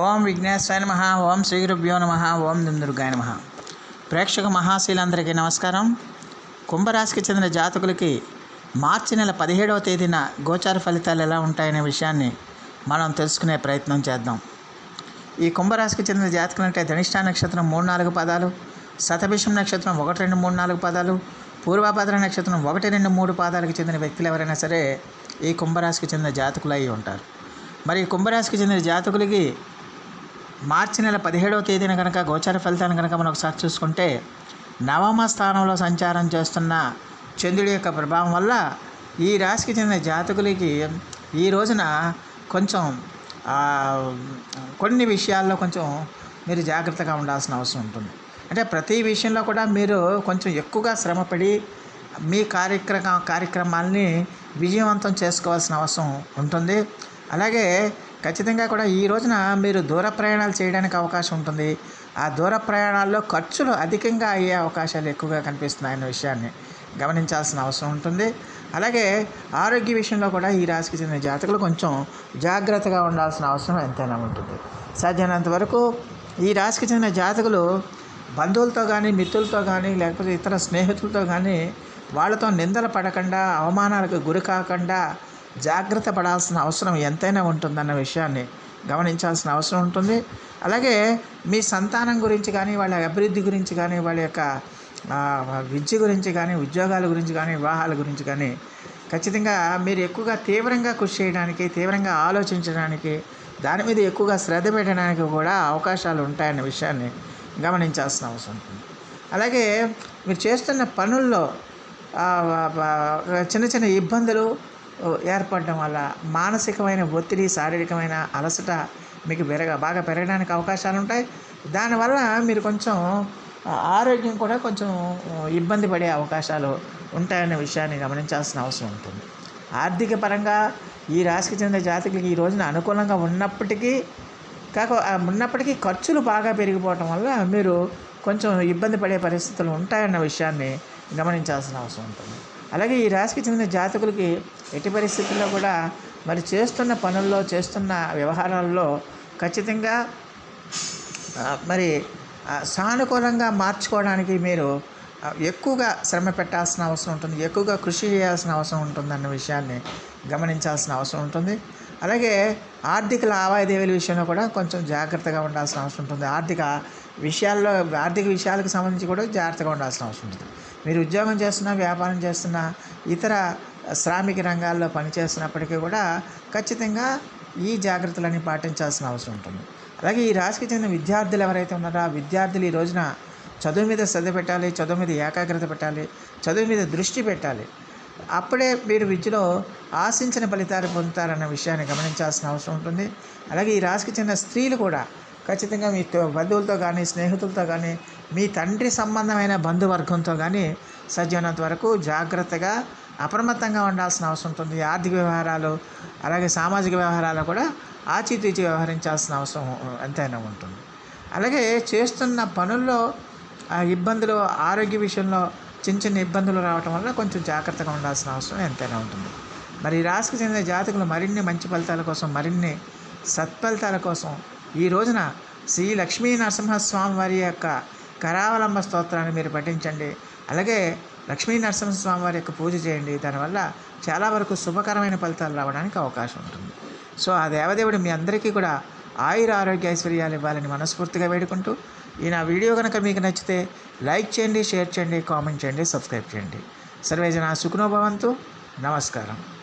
ఓం విఘ్నేశ్వరాయ నమ ఓం శ్రీ గురుభ్యో నమ ఓం దుందుర్గాయ నమ. ప్రేక్షక మహాశీలందరికీ నమస్కారం. కుంభరాశికి చెందిన జాతకులకి మార్చి నెల పదిహేడవ తేదీన గోచార ఫలితాలు ఎలా ఉంటాయనే విషయాన్ని మనం తెలుసుకునే ప్రయత్నం చేద్దాం. ఈ కుంభరాశికి చెందిన జాతకులు అంటే ధనిష్ఠా నక్షత్రం మూడు నాలుగు పదాలు శతభిషం నక్షత్రం ఒకటి రెండు మూడు నాలుగు పదాలు పూర్వాభద్ర నక్షత్రం ఒకటి రెండు మూడు పాదాలకు చెందిన వ్యక్తులు ఎవరైనా సరే ఈ కుంభరాశికి చెందిన జాతకులు అయి ఉంటారు. మరి ఈ కుంభరాశికి చెందిన జాతకులకి మార్చి నెల పదిహేడవ తేదీన కనుక గోచార ఫలితాన్ని కనుక మనం ఒకసారి చూసుకుంటే నవమ స్థానంలో సంచారం చేస్తున్న చంద్రుడి యొక్క ప్రభావం వల్ల ఈ రాశికి చెందిన జాతకులకి ఈ రోజున కొంచెం కొన్ని విషయాల్లో కొంచెం మీరు జాగ్రత్తగా ఉండాల్సిన అవసరం ఉంటుంది. అంటే ప్రతి విషయంలో కూడా మీరు కొంచెం ఎక్కువగా శ్రమపడి మీ కార్యక్రమ కార్యక్రమాల్ని విజయవంతం చేసుకోవాల్సిన అవసరం ఉంటుంది. అలాగే ఖచ్చితంగా కూడా ఈ రోజున మీరు దూర ప్రయాణాలు చేయడానికి అవకాశం ఉంటుంది. ఆ దూర ప్రయాణాల్లో ఖర్చులు అధికంగా అయ్యే అవకాశాలు ఎక్కువగా కనిపిస్తున్నాయన్న విషయాన్ని గమనించాల్సిన అవసరం ఉంటుంది. అలాగే ఆరోగ్య విషయంలో కూడా ఈ రాశికి చెందిన జాతకులు కొంచెం జాగ్రత్తగా ఉండాల్సిన అవసరం ఎంతైనా ఉంటుంది. సాధ్యమైనంత వరకు ఈ రాశికి చెందిన జాతకులు బంధువులతో కానీ మిత్రులతో కానీ లేకపోతే ఇతర స్నేహితులతో కానీ వాళ్ళతో నిందలు పడకుండా అవమానాలకు గురి కాకుండా జాగ్రత్త పడాల్సిన అవసరం ఎంతైనా ఉంటుందన్న విషయాన్ని గమనించాల్సిన అవసరం ఉంటుంది. అలాగే మీ సంతానం గురించి కానీ వాళ్ళ అభివృద్ధి గురించి కానీ వాళ్ళ యొక్క విద్య గురించి కానీ ఉద్యోగాల గురించి కానీ వివాహాల గురించి కానీ ఖచ్చితంగా మీరు ఎక్కువగా తీవ్రంగా కృషి చేయడానికి తీవ్రంగా ఆలోచించడానికి దాని మీద ఎక్కువగా శ్రద్ధ పెట్టడానికి కూడా అవకాశాలు ఉంటాయన్న విషయాన్ని గమనించాల్సిన అవసరం ఉంటుంది. అలాగే మీరు చేస్తున్న పనుల్లో చిన్న చిన్న ఇబ్బందులు ఏర్పడడం వల్ల మానసికమైన ఒత్తిడి శారీరకమైన అలసట మీకు పెరగ బాగా పెరగడానికి అవకాశాలు ఉంటాయి దానివల్ల మీరు కొంచెం ఆరోగ్యం కూడా కొంచెం ఇబ్బంది పడే అవకాశాలు ఉంటాయనే విషయాన్ని గమనించాల్సిన అవసరం ఉంటుంది. ఆర్థిక పరంగా ఈ రాశికి చెందిన జాతకులకి ఈ రోజున అనుకూలంగా ఉన్నప్పటికీ కాక ఉన్నప్పటికీ ఖర్చులు బాగా పెరిగిపోవటం వల్ల మీరు కొంచెం ఇబ్బంది పడే పరిస్థితులు ఉంటాయన్న విషయాన్ని గమనించాల్సిన అవసరం ఉంటుంది. అలాగే ఈ రాశికి చెందిన జాతకులకి ఎట్టి పరిస్థితుల్లో కూడా మరి చేస్తున్న పనుల్లో చేస్తున్న వ్యవహారాల్లో ఖచ్చితంగా మరి సానుకూలంగా మార్చుకోవడానికి మీరు ఎక్కువగా శ్రమ పెట్టాల్సిన అవసరం ఉంటుంది. ఎక్కువగా కృషి చేయాల్సిన అవసరం ఉంటుంది అన్న విషయాన్ని గమనించాల్సిన అవసరం ఉంటుంది. అలాగే ఆర్థిక లావాదేవీల విషయంలో కూడా కొంచెం జాగ్రత్తగా ఉండాల్సిన అవసరం ఉంటుంది. ఆర్థిక విషయాల్లో ఆర్థిక విషయాలకు సంబంధించి కూడా జాగ్రత్తగా ఉండాల్సిన అవసరం ఉంటుంది. మీరు ఉద్యోగం చేస్తున్నా వ్యాపారం చేస్తున్నా ఇతర శ్రామిక రంగాల్లో పనిచేస్తున్నప్పటికీ కూడా ఖచ్చితంగా ఈ జాగ్రత్తలన్నీ పాటించాల్సిన అవసరం ఉంటుంది. అలాగే ఈ రాశికి చెందిన విద్యార్థులు ఎవరైతే ఉన్నారో ఆ విద్యార్థులు ఈ రోజున చదువు మీద శ్రద్ధ పెట్టాలి చదువు మీద ఏకాగ్రత పెట్టాలి చదువు మీద దృష్టి పెట్టాలి. అప్పుడే మీరు విద్యలో ఆశించిన ఫలితాలు పొందుతారన్న విషయాన్ని గమనించాల్సిన అవసరం ఉంటుంది. అలాగే ఈ రాశికి చెందిన స్త్రీలు కూడా ఖచ్చితంగా మీ తో- బంధువులతో కానీ స్నేహితులతో కానీ మీ తండ్రి సంబంధమైన బంధువర్గంతో కానీ సజ్జనంత వరకు జాగ్రత్తగా అప్రమత్తంగా ఉండాల్సిన అవసరం ఉంటుంది. ఆర్థిక వ్యవహారాలు అలాగే సామాజిక వ్యవహారాలు కూడా ఆచితూచి వ్యవహరించాల్సిన అవసరం ఎంతైనా ఉంటుంది. అలాగే చేస్తున్న పనుల్లో ఆ ఇబ్బందులు ఆరోగ్య విషయంలో చిన్న చిన్న ఇబ్బందులు రావటం వల్ల కొంచెం జాగ్రత్తగా ఉండాల్సిన అవసరం ఎంతైనా ఉంటుంది. మరి ఈ రాశికి చెందిన జాతకులు మరిన్ని మంచి ఫలితాల కోసం మరిన్ని సత్ఫలితాల కోసం ఈ రోజున శ్రీ లక్ష్మీ నరసింహస్వామి వారి యొక్క కరావలంబ స్తోత్రాన్ని మీరు పఠించండి. అలాగే లక్ష్మీ నరసింహస్వామి వారి యొక్క పూజ చేయండి. దానివల్ల చాలా వరకు శుభకరమైన ఫలితాలు రావడానికి అవకాశం ఉంటుంది. సో ఆ దేవదేవుడు మీ అందరికీ కూడా ఆయుర ఆరోగ్య ఐశ్వర్యాలు ఇవ్వాలని మనస్ఫూర్తిగా వేడుకుంటూ ఈ నా వీడియో కనుక మీకు నచ్చితే లైక్ చేయండి షేర్ చేయండి కామెంట్ చేయండి సబ్స్క్రైబ్ చేయండి. సర్వేజన సుఖనోభవంతు నమస్కారం.